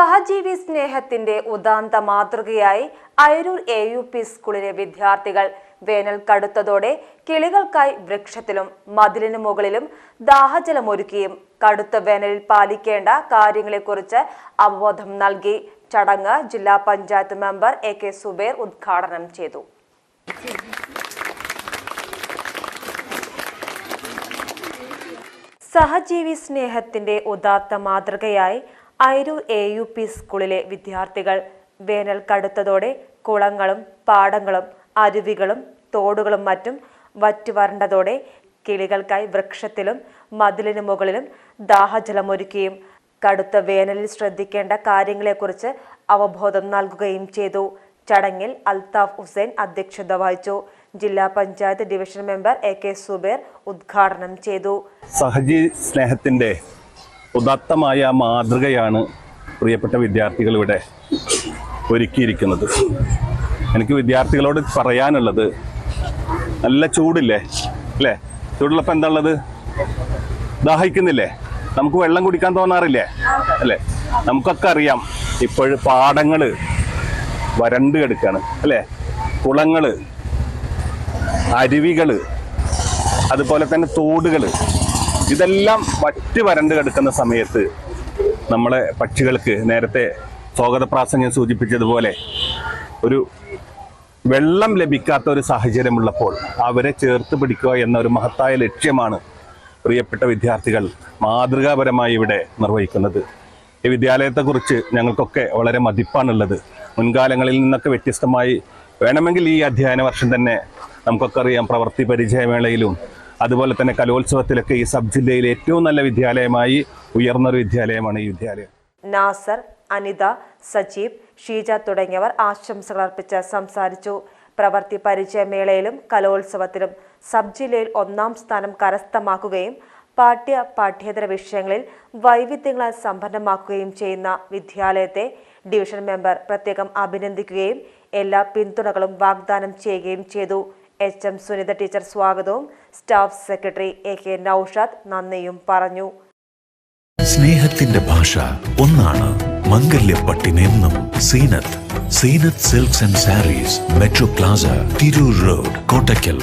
സഹജീവി സ്നേഹത്തിന്റെ ഉദാന്ത മാതൃകയായി Ayroor A U P സ്കൂളിലെ വിദ്യാർത്ഥികൾ വേനൽ കടുത്തതോടെ കിളികൾക്കായി വൃക്ഷത്തിലും മതിലിന് മുകളിലും ദാഹജലമൊരുക്കിയും കടുത്ത വേനലിൽ പാലിക്കേണ്ട കാര്യങ്ങളെക്കുറിച്ച് അവബോധം നൽകി ചടങ്ങ് ജില്ലാ panchayat member A K Zubair ഉദ്ഘാടനം ചെയ്തു. സഹജീവി സ്നേഹത്തിന്റെ ഉദാത്ത മാതൃകയായി അയരൂർ എ യു പി സ്കൂളിലെ വിദ്യാർത്ഥികൾ വേനൽ കടുത്തതോടെ കുളങ്ങളും പാടങ്ങളും അരുവികളും തോടുകളും മറ്റും വറ്റുവരണ്ടതോടെ കിളികൾക്കായി വൃക്ഷത്തിലും മതിലിനു മുകളിലും ദാഹജലമൊരുക്കുകയും കടുത്ത വേനലിൽ ശ്രദ്ധിക്കേണ്ട കാര്യങ്ങളെക്കുറിച്ച് അവബോധം നൽകുകയും ചെയ്തു. ചടങ്ങിൽ അൽതാഫ് ഹുസൈൻ അധ്യക്ഷത വഹിച്ചു. ജില്ലാ panchayat division member A K Zubair ഉദ്ഘാടനം ചെയ്തു. സഹജീ സ്നേഹത്തിന്റെ ഉദാത്തമായ മാതൃകയാണ് പ്രിയപ്പെട്ട വിദ്യാർത്ഥികൾ ഇവിടെ ഒരുക്കിയിരിക്കുന്നത്. എനിക്ക് വിദ്യാർത്ഥികളോട് പറയാനുള്ളത് നല്ല ചൂടില്ലേ? അല്ലേ? ചൂടുള്ളപ്പോൾ എന്താ ഉള്ളത് ദാഹിക്കുന്നില്ലേ? നമുക്ക് വെള്ളം കുടിക്കാൻ തോന്നാറില്ലേ? അല്ലേ? നമുക്കൊക്കെ അറിയാം ഇപ്പോൾ പാടങ്ങൾ വരണ്ട് കിടക്കാണ്. അല്ലേ? കുളങ്ങൾ അരുവികൾ അതുപോലെ തന്നെ തോടുകൾ ഇതെല്ലാം വറ്റ് വരണ്ട് കിടക്കുന്ന സമയത്ത് നമ്മളെ പക്ഷികൾക്ക് നേരത്തെ സ്വാഗത പ്രാസംഗം സൂചിപ്പിച്ചതുപോലെ ഒരു വെള്ളം ലഭിക്കാത്ത ഒരു സാഹചര്യമുള്ളപ്പോൾ അവരെ ചേർത്ത് പിടിക്കുക എന്ന ഒരു മഹത്തായ ലക്ഷ്യമാണ് പ്രിയപ്പെട്ട വിദ്യാർത്ഥികൾ മാതൃകാപരമായി ഇവിടെ നിർവഹിക്കുന്നത്. ഈ വിദ്യാലയത്തെക്കുറിച്ച് ഞങ്ങൾക്കൊക്കെ വളരെ മതിപ്പാണുള്ളത്. മുൻകാലങ്ങളിൽ നിന്നൊക്കെ വ്യത്യസ്തമായി വേണമെങ്കിൽ ഈ അധ്യയന വർഷം തന്നെ നമുക്കൊക്കെ അറിയാം പ്രവൃത്തി പരിചയമേളയിലും അതുപോലെ തന്നെ കലോത്സവത്തിലൊക്കെ ഈ സബ് ജില്ലയിലെ ഏറ്റവും നല്ല വിദ്യാലയമായി ഉയർന്നൊരു വിദ്യാലയമാണ് ഈ വിദ്യാലയം. നാസർ അനിത സജീബ് ഷീജ തുടങ്ങിയവർ ആശംസകൾ അർപ്പിച്ച് സംസാരിച്ചു. പ്രവർത്തി പരിചയമേളയിലും കലോത്സവത്തിലും സബ് ജില്ലയിൽ ഒന്നാം സ്ഥാനം കരസ്ഥമാക്കുകയും പാഠ്യ പാഠ്യേതര വിഷയങ്ങളിൽ വൈവിധ്യങ്ങളാൽ സമ്പന്നമാക്കുകയും ചെയ്യുന്ന വിദ്യാലയത്തെ ഡിവിഷൻ മെമ്പർ പ്രത്യേകം അഭിനന്ദിക്കുകയും എല്ലാ പിന്തുണകളും വാഗ്ദാനം ചെയ്യുകയും ചെയ്തു. എച്ച് എം സുനിത ടീച്ചർ സ്വാഗതവും. Staff secretary A K Noushad നന്ദിയും പറഞ്ഞു. സ്നേഹത്തിന്റെ ഭാഷ ഒന്നാണ് മംഗല്യ മംഗല്യപ്പട്ടിനെന്നും Zeenath. Zeenath silks and sarees metro plaza Tirur road Kottakkal.